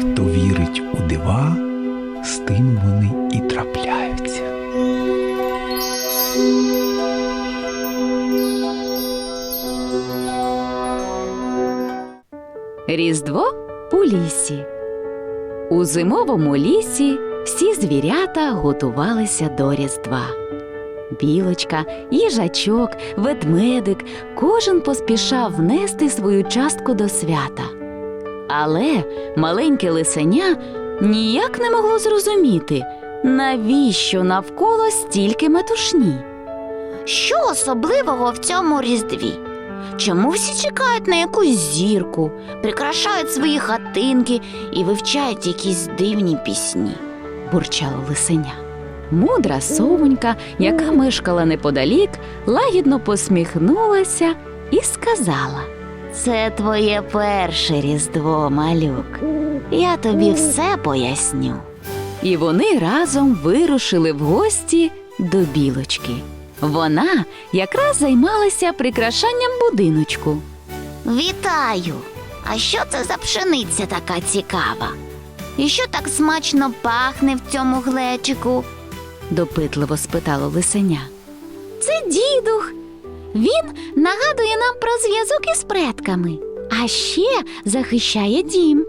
Хто вірить у дива, з тим вони і трапляються. Різдво у лісі. У зимовому лісі всі звірята готувалися до Різдва. Білочка, їжачок, ведмедик, кожен поспішав внести свою частку до свята. Але маленьке лисеня ніяк не могло зрозуміти, навіщо навколо стільки метушні. Що особливого в цьому різдві? Чому всі чекають на якусь зірку, прикрашають свої хатинки і вивчають якісь дивні пісні? бурчало лисеня. Мудра совонька, яка мешкала неподалік, лагідно посміхнулася і сказала. Це твоє перше різдво, малюк. Я тобі все поясню. І вони разом вирушили в гості до білочки. Вона якраз займалася прикрашанням будиночку. Вітаю! А що це за пшениця така цікава? І що так смачно пахне в цьому глечику? допитливо спитало лисеня. Це дідух. Він нагадує нам про зв'язок із предками, а ще захищає дім.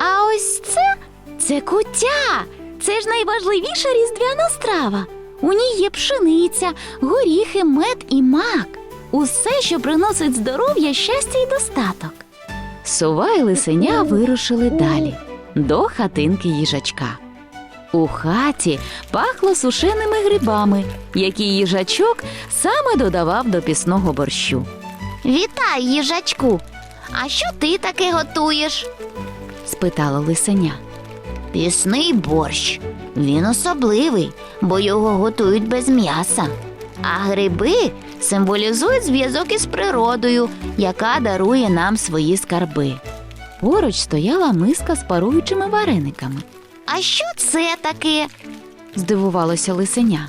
А ось це це куття. Це ж найважливіша різдвяна страва. У ній є пшениця, горіхи, мед і мак. Усе, що приносить здоров'я, щастя і достаток. Сова і лисеня вирушили далі до хатинки їжачка. У хаті пахло сушеними грибами, які їжачок саме додавав до пісного борщу. Вітай, їжачку. А що ти таке готуєш? спитало лисеня. Пісний борщ. Він особливий, бо його готують без м'яса. А гриби символізують зв'язок із природою, яка дарує нам свої скарби. Поруч стояла миска з паруючими варениками. А що це таке? Здивувалося лисеня.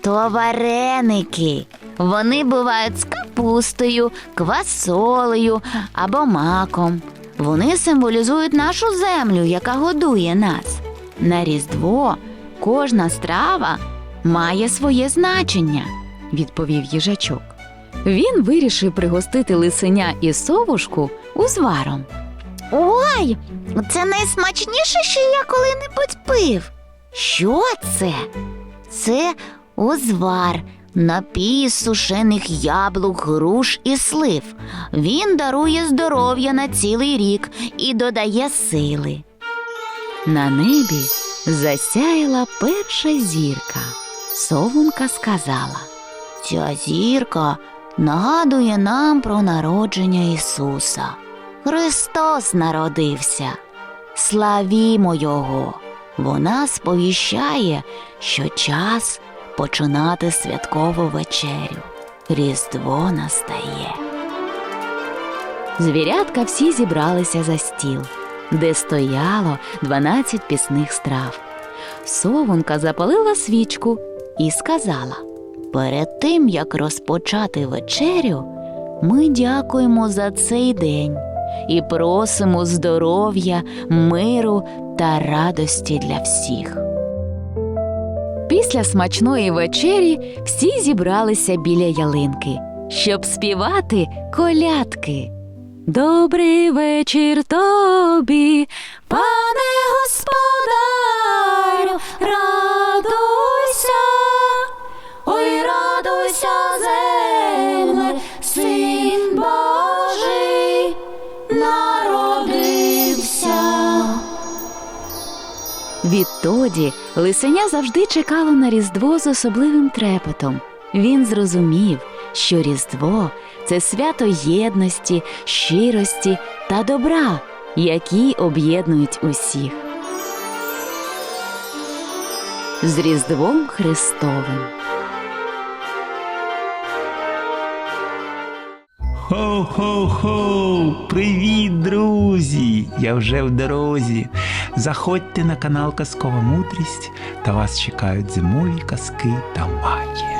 То вареники. Вони бувають з капустою, квасолею або маком. Вони символізують нашу землю, яка годує нас. На Різдво кожна страва має своє значення. відповів їжачок. Він вирішив пригостити лисеня і совушку узваром. Ой, це найсмачніше, що я коли-небудь пив. Що це? Це узвар, напій з сушених яблук, груш і слив. Він дарує здоров'я на цілий рік і додає сили. На небі засяяла перша зірка. Совунка сказала. Ця зірка нагадує нам про народження Ісуса. Христос народився. Славімо Його. Вона сповіщає, що час починати святкову вечерю. Різдво настає. Звірятка всі зібралися за стіл, де стояло 12 пісних страв. Совунка запалила свічку і сказала. Перед тим, як розпочати вечерю, ми дякуємо за цей день і просимо здоров'я, миру та радості для всіх. Після смачної вечері всі зібралися біля ялинки, щоб співати колядки. Добрий вечір тобі, пане Відтоді лисеня завжди чекало на Різдво з особливим трепетом. Він зрозумів, що Різдво це свято єдності, щирості та добра, які об'єднують усіх. З Різдвом Христовим. Хо-хо-хо! Привіт, друзі! Я вже в дорозі. Заходьте на канал Казкова Мудрість та вас чекають зимові казки та магія.